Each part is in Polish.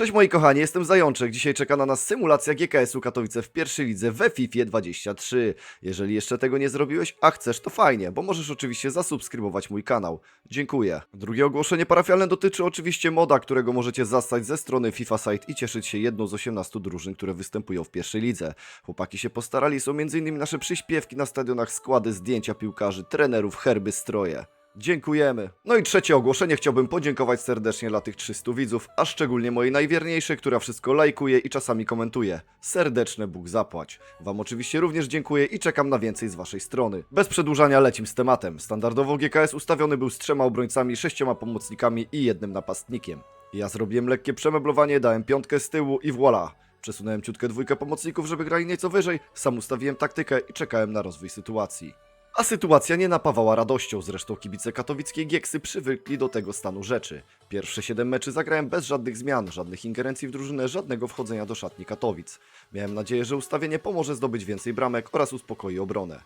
Cześć moi kochani, jestem Zajączek. Dzisiaj czeka na nas symulacja GKS-u Katowice w pierwszej lidze we FIFA 23. Jeżeli jeszcze tego nie zrobiłeś, a chcesz, to fajnie, bo możesz oczywiście zasubskrybować mój kanał. Dziękuję. Drugie ogłoszenie parafialne dotyczy oczywiście moda, którego możecie zastać ze strony FIFA Site i cieszyć się jedną z 18 drużyn, które występują w pierwszej lidze. Chłopaki się postarali, są m.in. nasze przyśpiewki na stadionach, składy, zdjęcia piłkarzy, trenerów, herby, stroje. Dziękujemy. No i trzecie ogłoszenie chciałbym podziękować serdecznie dla tych 300 widzów, a szczególnie mojej najwierniejszej, która wszystko lajkuje i czasami komentuje. Serdeczne Bóg zapłać. Wam oczywiście również dziękuję i czekam na więcej z waszej strony. Bez przedłużania lecim z tematem. Standardowo GKS ustawiony był z trzema obrońcami, sześcioma pomocnikami i jednym napastnikiem. Ja zrobiłem lekkie przemeblowanie, dałem piątkę z tyłu i voilà. Przesunąłem ciutkę dwójkę pomocników, żeby grali nieco wyżej, sam ustawiłem taktykę i czekałem na rozwój sytuacji. A sytuacja nie napawała radością, zresztą kibice katowickiej Gieksy przywykli do tego stanu rzeczy. Pierwsze 7 meczy zagrałem bez żadnych zmian, żadnych ingerencji w drużynę, żadnego wchodzenia do szatni Katowic. Miałem nadzieję, że ustawienie pomoże zdobyć więcej bramek oraz uspokoi obronę.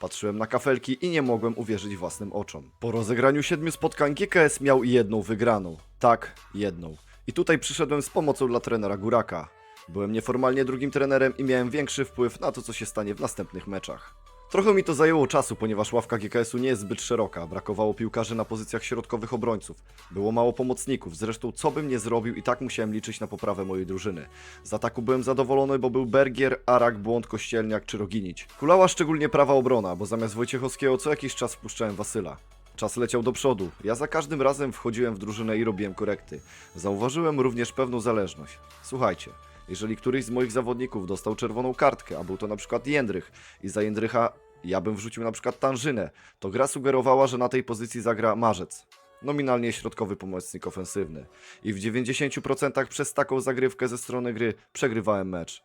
Patrzyłem na kafelki i nie mogłem uwierzyć własnym oczom. Po rozegraniu siedmiu spotkań GKS miał jedną wygraną. Tak, jedną. I tutaj przyszedłem z pomocą dla trenera Góraka. Byłem nieformalnie drugim trenerem i miałem większy wpływ na to, co się stanie w następnych meczach. Trochę mi to zajęło czasu, ponieważ ławka GKS-u nie jest zbyt szeroka, brakowało piłkarzy na pozycjach środkowych obrońców, było mało pomocników, zresztą co bym nie zrobił i tak musiałem liczyć na poprawę mojej drużyny. Z ataku byłem zadowolony, bo był Bergier, Arak, Błąd, Kościelniak czy Roginić. Kulała szczególnie prawa obrona, bo zamiast Wojciechowskiego co jakiś czas wpuszczałem Wasyla. Czas leciał do przodu. Ja za każdym razem wchodziłem w drużynę i robiłem korekty. Zauważyłem również pewną zależność. Słuchajcie, jeżeli któryś z moich zawodników dostał czerwoną kartkę, a był to na przykład Jędrych i za Jędrycha ja bym wrzucił na przykład Tanżynę, to gra sugerowała, że na tej pozycji zagra Marzec. Nominalnie środkowy pomocnik ofensywny. I w 90% przez taką zagrywkę ze strony gry przegrywałem mecz.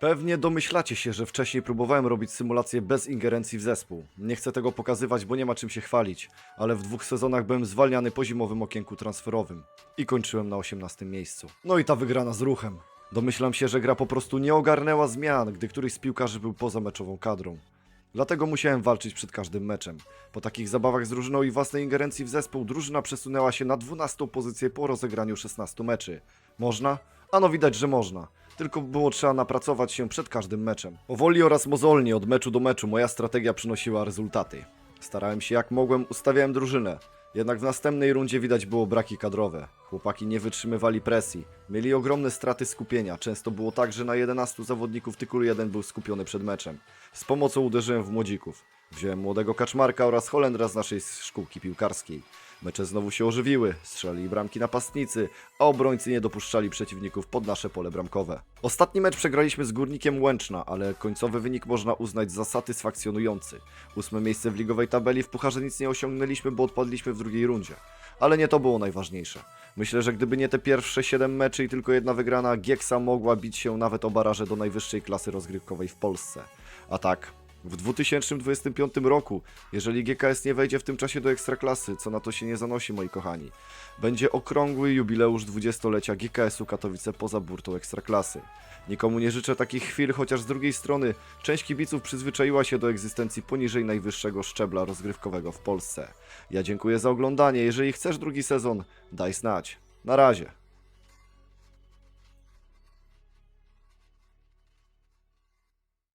Pewnie domyślacie się, że wcześniej próbowałem robić symulację bez ingerencji w zespół. Nie chcę tego pokazywać, bo nie ma czym się chwalić, ale w dwóch sezonach byłem zwalniany po zimowym okienku transferowym i kończyłem na 18 miejscu. No i ta wygrana z ruchem. Domyślam się, że gra po prostu nie ogarnęła zmian, gdy któryś z piłkarzy był poza meczową kadrą. Dlatego musiałem walczyć przed każdym meczem. Po takich zabawach z drużyną i własnej ingerencji w zespół, drużyna przesunęła się na 12 pozycję po rozegraniu 16 meczy. Można? Ano widać, że można. Tylko było trzeba napracować się przed każdym meczem. Powoli oraz mozolnie od meczu do meczu moja strategia przynosiła rezultaty. Starałem się jak mogłem, ustawiałem drużynę. Jednak w następnej rundzie widać było braki kadrowe. Chłopaki nie wytrzymywali presji. Mieli ogromne straty skupienia. Często było tak, że na 11 zawodników tylko jeden był skupiony przed meczem. Z pomocą uderzyłem w młodzików. Wziąłem młodego Kaczmarka oraz Holendra z naszej szkółki piłkarskiej. Mecze znowu się ożywiły, strzelali bramki napastnicy, a obrońcy nie dopuszczali przeciwników pod nasze pole bramkowe. Ostatni mecz przegraliśmy z Górnikiem Łęczna, ale końcowy wynik można uznać za satysfakcjonujący. Ósme miejsce w ligowej tabeli, w pucharze nic nie osiągnęliśmy, bo odpadliśmy w drugiej rundzie. Ale nie to było najważniejsze. Myślę, że gdyby nie te pierwsze 7 meczy i tylko jedna wygrana, Gieksa mogła bić się nawet o baraże do najwyższej klasy rozgrywkowej w Polsce. A tak, w 2025 roku, jeżeli GKS nie wejdzie w tym czasie do ekstraklasy, co na to się nie zanosi, moi kochani, będzie okrągły jubileusz 20-lecia GKS-u Katowice poza burtą ekstraklasy. Nikomu nie życzę takich chwil, chociaż z drugiej strony część kibiców przyzwyczaiła się do egzystencji poniżej najwyższego szczebla rozgrywkowego w Polsce. Ja dziękuję za oglądanie. Jeżeli chcesz drugi sezon, daj znać. Na razie.